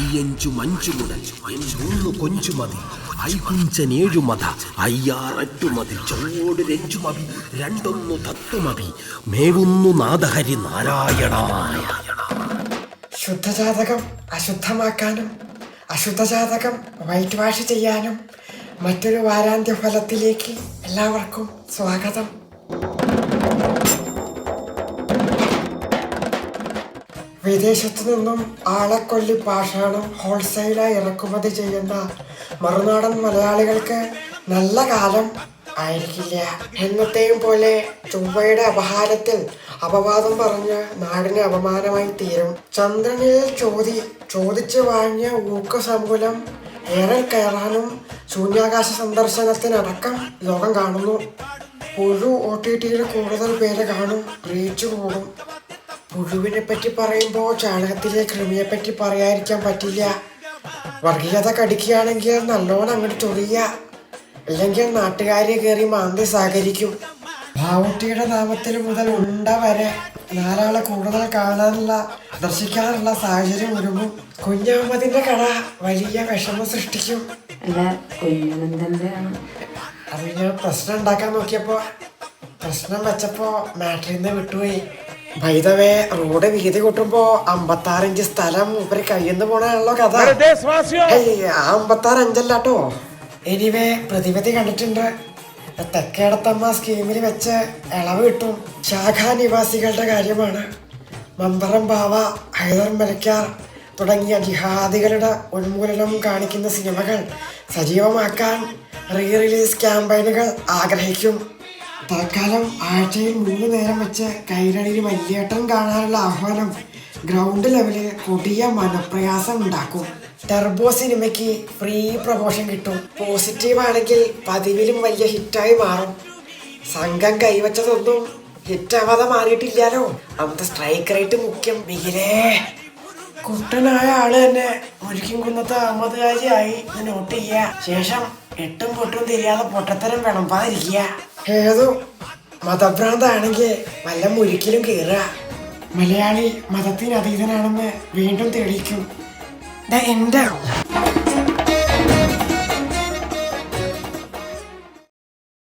അയ്യഞ്ചു മഞ്ചു മുതൽ മൂന്ന് കൊഞ്ചു മതി. ഏഴു മത അയ്യാററ്റു മതി. ചോട് രഞ്ചു മതി രണ്ടൊന്നു തത്വമതി മേവുന്നു നാദഹരി നാരായണമായ. ശുദ്ധജാതകം അശുദ്ധമാക്കാനും അശുദ്ധജാതകം വൈറ്റ് വാഷ് ചെയ്യാനും മറ്റൊരു വാരാന്ത്യ ഫലത്തിലേക്ക് എല്ലാവർക്കും സ്വാഗതം. വിദേശത്തു നിന്നും ആളക്കൊല്ലി പാഷാണം ഹോൾസെയിലായി ഇറക്കുമതി ചെയ്യുന്ന മറുനാടൻ മലയാളികൾക്ക് നല്ല കാലം ആയിരിക്കില്ല. എന്നത്തെയും പോലെ ചൊവ്വയുടെ അപഹാരത്തിൽ അപവാദം പറഞ്ഞ് നാടിന് അപമാനമായി തീരും. ചന്ദ്രനിൽ ചോദി ചോദിച്ചു വാങ്ങിയ ഊക്ക സങ്കുലം ഏറെ കയറാനും ശൂന്യാകാശ സന്ദർശനത്തിനടക്കം ലോകം കാണുന്നു. ഒരു ഒ ടി ടിയിൽ കൂടുതൽ പേര് കാണും റീച്ച് കൂടും. പുഴുവിനെ പറ്റി പറയുമ്പോൾ ചാണകത്തിലെ കൃമിയെ പറ്റി പറയാതിരിക്കാൻ പറ്റില്ല. വർഗീയത കടിക്കുകയാണെങ്കിൽ നല്ലോണം അങ്ങോട്ട് ചൊറിയ. അല്ലെങ്കിൽ നാട്ടുകാരെ കയറി മാന്തി സഹകരിക്കും ഭാവുട്ടിയുടെ നാമത്തിൽ മുതൽ ഉണ്ട വരെ നാലാളെ കൂടുതൽ കാണാനുള്ള ദർശിക്കാനുള്ള സാഹചര്യം ഒരുങ്ങും. കുഞ്ഞാമതിന്റെ കട വലിയ വിഷമം സൃഷ്ടിക്കും. അത് ഞാൻ പ്രശ്നം ഉണ്ടാക്കാൻ നോക്കിയപ്പോ പ്രശ്നം വെച്ചപ്പോ മാറ്ററിന്ന് വിട്ടുപോയി. വൈദവേ റോഡ് വീതി കൂട്ടുമ്പോ അമ്പത്താറിഞ്ച് സ്ഥലം ഇവർ കയ്യിന്ന് പോണാണല്ലോ കഥ. ആ അമ്പത്താറ് അഞ്ചല്ലാട്ടോ എനിവേ പ്രതിവിധി കണ്ടിട്ടുണ്ട്. തെക്കേടത്തമ്മ സ്കീമിൽ വെച്ച് ഇളവ് കിട്ടും ശാഖാ നിവാസികളുടെ കാര്യമാണ്. മമ്പറം ബാവ ഹൈദർ മലക്കാർ തുടങ്ങിയ ജിഹാദികളുടെ ഉന്മൂലനം കാണിക്കുന്ന സിനിമകൾ സജീവമാക്കാൻ റീ റിലീസ് ക്യാമ്പയിനുകൾ ആഗ്രഹിക്കും. തൽക്കാലം ആഴ്ചയിൽ മൂന്ന് നേരം വെച്ച് കൈരളിയിൽ വലിയേട്ടം കാണാനുള്ള ആഹ്വാനം ഗ്രൗണ്ട് ലെവലിൽ കൊടിയ മനപ്രയാസം ഉണ്ടാക്കും. ടെർബോ സിനിമയ്ക്ക് ഫ്രീ പ്രൊമോഷൻ കിട്ടും. പോസിറ്റീവ് ആണെങ്കിൽ പതിവിലും വലിയ ഹിറ്റായി മാറും. സംഘം കൈവച്ചതൊന്നും ഹിറ്റാവാതെ മാറിയിട്ടില്ലാലോ അന്നത്തെ സ്ട്രൈക്ക് റേറ്റ് മുഖ്യം മികിലേ. കുട്ടനായ ആൾ തന്നെ ഒരിക്കും കുന്നത്തെ അഹമ്മദ്കാരിയായി നോട്ട് ചെയ്യുക ശേഷം എട്ടും പൊട്ടും തിരിയാതെ പൊട്ടത്തരം വിളമ്പാതിരിക്കുക. ഏതോ മതഭ്രാന്താണെങ്കിൽ വല്ല മുരിക്കിലും കയറുക. മലയാളി മതത്തിന് അതീതനാണെന്ന് വീണ്ടും തെളിയിക്കും. എന്റെ